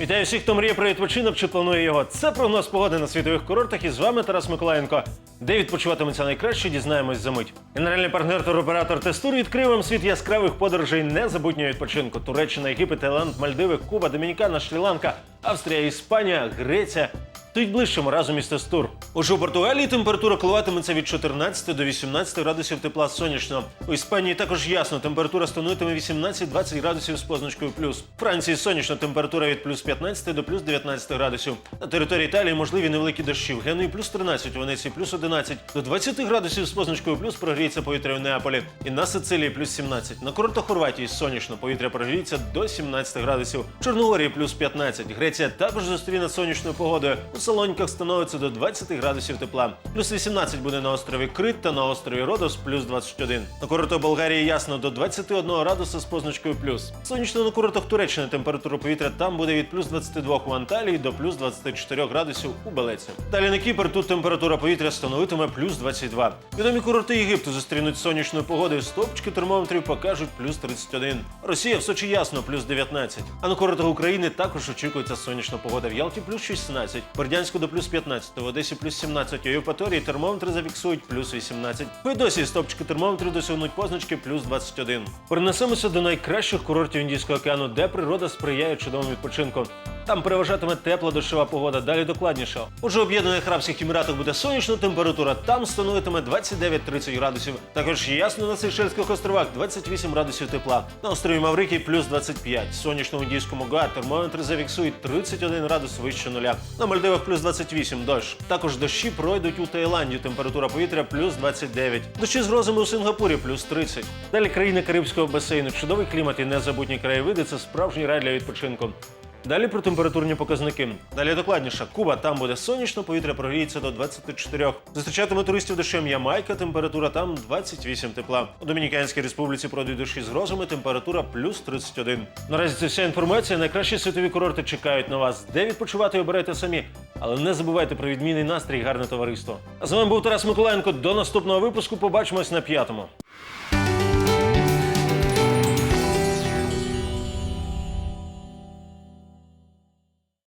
Вітаю всіх, хто мріє про відпочинок чи планує його. Це прогноз погоди на світових курортах. І з вами Тарас Миколаєнко. Де відпочиватиметься найкраще, дізнаємось за мить. Генеральний партнер туроператор Тестур відкрив вам світ яскравих подорожей незабутнього відпочинку. Туреччина, Єгипет, Таїланд, Мальдиви, Куба, Домінікана, Шрі-Ланка, Австрія, Іспанія, Греція. Тут ближчому разом із Тестур. Уже у Португалії температура коливатиметься від 14 до 18 градусів тепла сонячно. У Іспанії також ясно, температура становитиме 18-20 градусів з позначкою плюс. В Франції сонячна температура від плюс 15 до плюс 19 градусів. На території Італії можливі невеликі дощі. В Генуї плюс 13, у Венеції плюс 11, до 20 градусів з позначкою плюс прогріється повітря в Неаполі. І на Сицилії плюс 17. На курортах Хорватії сонячно, повітря прогріється до 17 градусів. Чорногорії плюс 15. Греція також зустріне сонячною погодою. У Салоніках становиться до 20 градусів тепла. Плюс 18 буде на острові Крит та на острові Родос плюс 21. На курортах Болгарії ясно до 21 градуса з позначкою плюс. Сонячно на курортах Туреччини температура повітря там буде від плюс 22 у Анталії до плюс 24 градусів у Белеці. Далі на Кіпр тут температура повітря становитиме плюс 22. Відомі курорти Єгипту зустрінуть сонячною погодою. Стопчики термометрів покажуть плюс 31. Росія в Сочі ясно плюс 19. А на курортах України також очікується сонячна погода. В Ялті плюс 16, в Бердянську до плюс 15, в Одесі плюс 17, у Євпаторії термометри зафіксують плюс 18. В досі стопчики термометрів досягнуть позначки плюс 21. Перенесемося до найкращих курортів Індійського океану, де природа сприяє чудовому відпочинку. Там переважатиме тепла дощова погода. Далі докладніше. Уже в Об'єднаних Арабських Еміратах буде сонячна температура. Там становитиме 29-30 градусів. Також ясно на Сейшельських островах 28 градусів тепла. На острові Маврикій плюс 25. Сонячно в індійському Га термометри зафіксують 31 градус вище нуля. На Мальдивах плюс 28 дощ. Також дощі пройдуть у Таїланді. Температура повітря плюс 29. Дощі з грозами у Сингапурі плюс 30. Далі країни Карибського басейну. Чудовий клімат і незабутні краєвиди це справжній рай для відпочинку. Далі про температурні показники. Далі докладніше. Куба там буде сонячно, повітря прогріється до 24. Зустрічатиме туристів дощем Ямайка, температура там 28 тепла. У Домініканській республіці пройдуть дощі з грозами, температура плюс 31. Наразі це вся інформація. Найкращі світові курорти чекають на вас. Де відпочивати обирайте самі. Але не забувайте про відмінний настрій гарне товариство. А з вами був Тарас Миколаєнко. До наступного випуску. Побачимось на п'ятому.